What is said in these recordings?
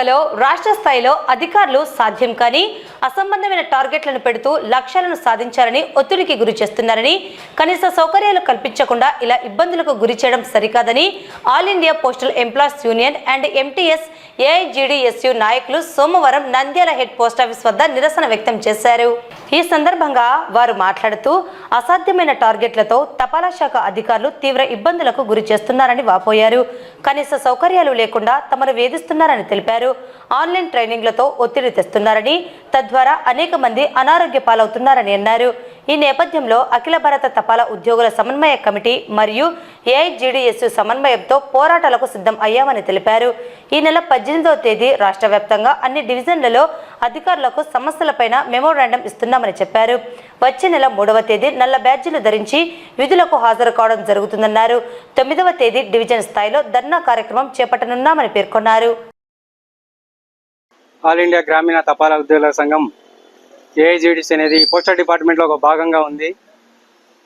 శాఖలో రాష్ట్ర స్థాయిలో అధికారులు సాధ్యం కాని అసంబంధమైన టార్గెట్లను పెడుతూ లక్ష్యాలను సాధించాలని ఒత్తిడికి గురి చేస్తున్నారని కనీస సౌకర్యాలు కల్పించకుండా ఇలా ఇబ్బందులకు గురి చేయడం సరికాదని All India Postal Employees Union and MTS AIGDSU నాయకులు సోమవారం నంద్యాల హెడ్ పోస్టాఫీస్ వద్ద నిరసన వ్యక్తం చేశారు. ఈ సందర్భంగా వారు మాట్లాడుతూ అసాధ్యమైన టార్గెట్లతో తపాలా శాఖ అధికారులు తీవ్ర ఇబ్బందులకు గురి చేస్తున్నారని వాపోయారు. కనీస సౌకర్యాలు లేకుండా తమను వేధిస్తున్నారని తెలిపారు. ఆన్లైన్ ట్రైనింగ్లతో ఒత్తిడి తెస్తున్నారని తద్వారా అనేక మంది అనారోగ్య పాలవుతున్నారని అన్నారు. ఈ నేపథ్యంలో అఖిల భారత తపాలా ఉద్యోగుల సమన్వయ కమిటీ మరియు ఏఐజీడీఎస్ సమన్వయంతో పోరాటాలకు సిద్ధం అయ్యామని తెలిపారు. ఈ నెల పద్దెనిమిదవ తేదీ రాష్ట్ర వ్యాప్తంగా అన్ని డివిజన్లలో అధికారులకు సమస్యలపైన మెమోరాండం ఇస్తున్నామని చెప్పారు. వచ్చే నెల మూడవ తేదీ నల్ల బ్యాడ్జీలు ధరించి విధులకు హాజరు కావడం జరుగుతుందన్నారు. తొమ్మిదవ తేదీ డివిజన్ స్థాయిలో ధర్నా కార్యక్రమం చేపట్టనున్నామని పేర్కొన్నారు. ఆల్ ఇండియా గ్రామీణ తపాలా ఉద్యోగుల సంఘం ఏఐజీడిఎస్ అనేది పోస్టల్ డిపార్ట్మెంట్లో ఒక భాగంగా ఉంది.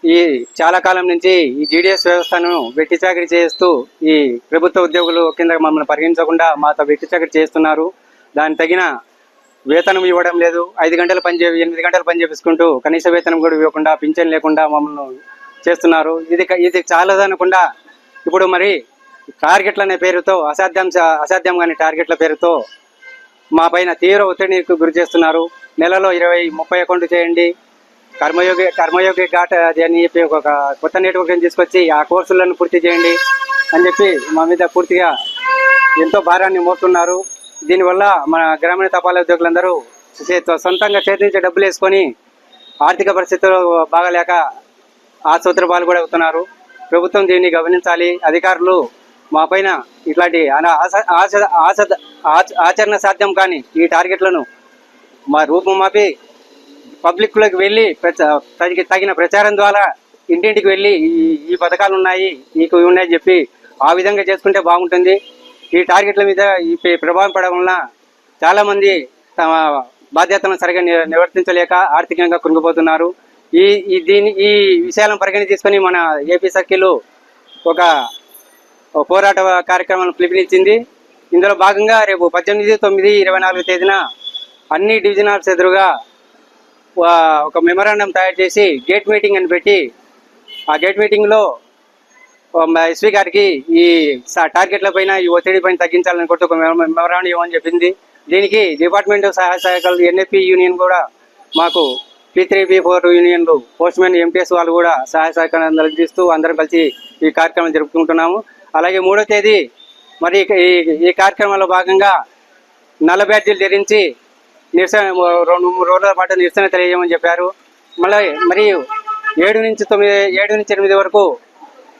ఈ చాలా కాలం నుంచి ఈ జీడిఎస్ వ్యవస్థను వెట్టి చాకరీ చేస్తూ ఈ ప్రభుత్వ ఉద్యోగులు కింద మమ్మల్ని పరిగణించకుండా మాతో వెట్టి చాకరీ చేస్తున్నారు. దానికి తగిన వేతనం ఇవ్వడం లేదు. ఐదు గంటలు పనిచే ఎనిమిది గంటలు పని చేపించుకుంటూ కనీస వేతనం కూడా ఇవ్వకుండా పింఛన్ లేకుండా మమ్మల్ని చేస్తున్నారు. ఇది ఇది చాలదనకుండా ఇప్పుడు మరి టార్గెట్లు అనే పేరుతో అసాధ్యం అసాధ్యం కాని టార్గెట్ల పేరుతో మా పైన తీవ్ర ఒత్తిడికి గురి చేస్తున్నారు నెలలో ఇరవై ముప్పై అకౌంట్ చేయండి. కర్మయోగి కర్మయోగి ఘాట్ అది అని చెప్పి ఒక కొత్త నెట్వర్క్ని తీసుకొచ్చి ఆ కోర్సులను పూర్తి చేయండి అని చెప్పి మా మీద పూర్తిగా ఎంతో భారాన్ని మోస్తున్నారు దీనివల్ల మన గ్రామీణ తపాలా ఉద్యోగులందరూ సొంతంగా చేతించే డబ్బులు వేసుకొని ఆర్థిక పరిస్థితులు బాగాలేక ఆసుపత్రి పాలు కూడా అవుతున్నారు. ప్రభుత్వం దీన్ని గమనించాలి. అధికారులు మా పైన ఇట్లాంటి అన- ఆస- ఆచ- ఆచరణ సాధ్యం కానీ ఈ టార్గెట్లను మా రూపమాపి పబ్లిక్లోకి వెళ్ళి ప్రచ- తగిన- తగిన ప్రచారం ద్వారా ఇంటింటికి వెళ్ళి ఈ ఈ పథకాలు ఉన్నాయి మీకు ఉన్నాయని చెప్పి ఆ విధంగా చేసుకుంటే బాగుంటుంది. ఈ టార్గెట్ల మీద ఈ ప్రభావం పడడం వలన చాలామంది తమ బాధ్యతలను సరిగా ని- నిర్వర్తించలేక ఆర్థికంగా కృంగిపోతున్నారు. ఈ దీని ఈ విషయాలను పరిగణ తీసుకొని మన ఏపీ సర్కిల్ ఒక పోరాట కార్యక్రమాలను పిలుపునిచ్చింది. ఇందులో భాగంగా రేపు పద్దెనిమిది తొమ్మిది ఇరవై నాలుగు తేదీన అన్ని డివిజనల్స్ ఎదురుగా ఒక మెమరాండం తయారు చేసి గేట్ మీటింగ్ అని పెట్టి ఆ గేట్ మీటింగ్లో ఎస్పీ గారికి ఈ టార్గెట్ల పైన ఈ ఒత్తిడి పైన తగ్గించాలని కొట్టు ఒక మెమరాండం ఇవ్వమని చెప్పింది. దీనికి డిపార్ట్మెంట్ సహాయ సహాయకులు ఎన్ఎఫ్పి యూనియన్ కూడా మాకు పీ త్రీ పీ ఫోర్ యూనియన్లు పోస్ట్మెన్ ఎంపీఎస్ ఎంటీఎస్ వాళ్ళు కూడా సహాయ సహకారం అందిస్తూ అందరం కలిసి ఈ కార్యక్రమం జరుపుకుంటున్నాము. అలాగే మూడో తేదీ మరి ఈ ఈ కార్యక్రమంలో భాగంగా నల్ల బ్యాడ్జీలు ధరించి నిరసన రెండు మూడు రోజుల పాటు నిరసన తెలియజేయమని చెప్పారు. మళ్ళీ మరియు ఏడు నుంచి తొమ్మిది ఏడు నుంచి ఎనిమిది వరకు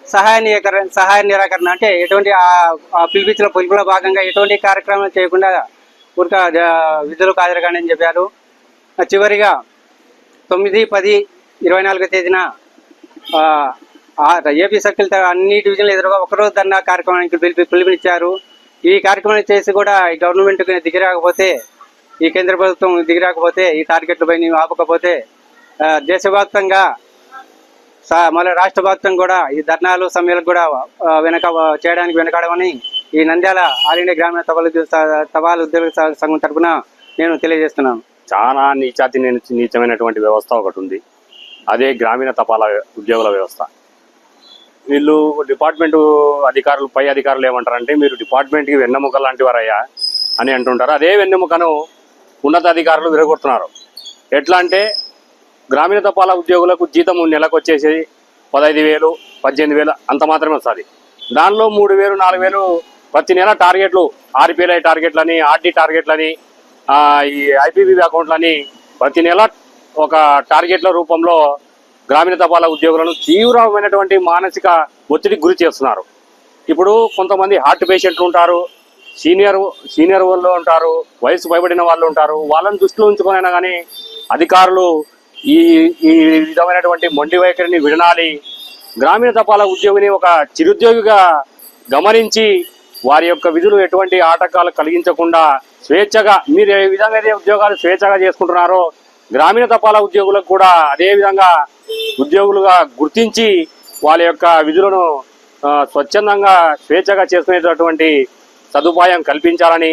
సహాయ నిరాకరణ సహాయ నిరాకరణ అంటే ఎటువంటి ఆ- పిలిపించిన పిలుపులో భాగంగా ఎటువంటి కార్యక్రమాలు చేయకుండా ఊరిక విధులకు హాజరుగానే అని చెప్పారు. చివరిగా తొమ్మిది పది ఇరవై నాలుగో తేదీన ఏపీ సర్కిల్ అన్ని డివిజన్లు ఎదురుగా ఒకరోజు ధర్నా కార్యక్రమానికి పిలిపి పిలుపునిచ్చారు. ఈ కార్యక్రమాన్ని చేసి కూడా ఈ గవర్నమెంట్ దిగిరాకపోతే ఈ కేంద్ర ప్రభుత్వం దిగిరాకపోతే ఈ టార్గెట్ల పైన ఆపకపోతే దేశవ్యాప్తంగా మళ్ళీ రాష్ట్ర వ్యాప్తంగా కూడా ఈ ధర్నాలు సమ్మెలకు కూడా వెనక చేయడానికి వెనకాడమని ఈ నంద్యాల ఆల్ ఇండియా గ్రామీణ తపాల ఉద్యోగ- ఉద్యోగ సంఘం తరఫున నేను తెలియజేస్తున్నాను. చాలా నీచాతి నీచమైనటువంటి వ్యవస్థ ఒకటి ఉంది. అదే గ్రామీణ తపాలా ఉద్యోగుల వ్యవస్థ. వీళ్ళు డిపార్ట్మెంట్ అధికారులు పై అధికారులు ఏమంటారంటే మీరు డిపార్ట్మెంట్కి వెన్నెముక లాంటి వారయ్యా అని అంటుంటారు. అదే వెన్నెముకను ఉన్నతాధికారులు విరగొడుతున్నారు. ఎట్లా అంటే గ్రామీణ తపాలా ఉద్యోగులకు జీతం నెలకు వచ్చేసి పదహైదు వేలు పద్దెనిమిది వేలు అంత మాత్రమే వస్తుంది. దానిలో మూడు వేలు నాలుగు వేలు ప్రతి నెల టార్గెట్లు ఆర్పిఎల్ఐ టార్గెట్లని ఆర్డి టార్గెట్లని ఈ ఐపీబీ అకౌంట్లని ప్రతి నెల ఒక టార్గెట్ల రూపంలో గ్రామీణ తపాలా ఉద్యోగులను తీవ్రమైనటువంటి మానసిక ఒత్తిడికి గురి చేస్తున్నారు. ఇప్పుడు కొంతమంది హార్ట్ పేషెంట్లు ఉంటారు సీనియర్ సీనియర్ వాళ్ళు ఉంటారు వయసు భయపడిన వాళ్ళు ఉంటారు వాళ్ళని దృష్టిలో ఉంచుకునైనా కానీ అధికారులు ఈ ఈ విధమైనటువంటి మొండి వైఖరిని వినాలి గ్రామీణ తపాలా ఉద్యోగిని ఒక చిరుద్యోగిగా గమనించి వారి యొక్క విధులు ఎటువంటి ఆటంకాలు కలిగించకుండా స్వేచ్ఛగా మీరు ఏ విధంగా అయితే ఉద్యోగాలు స్వేచ్ఛగా చేసుకుంటున్నారో గ్రామీణ తపాలా ఉద్యోగులకు కూడా అదేవిధంగా ఉద్యోగులుగా గుర్తించి వాళ్ళ యొక్క విధులను స్వచ్ఛందంగా స్వేచ్ఛగా చేసుకునేటటువంటి సదుపాయం కల్పించాలని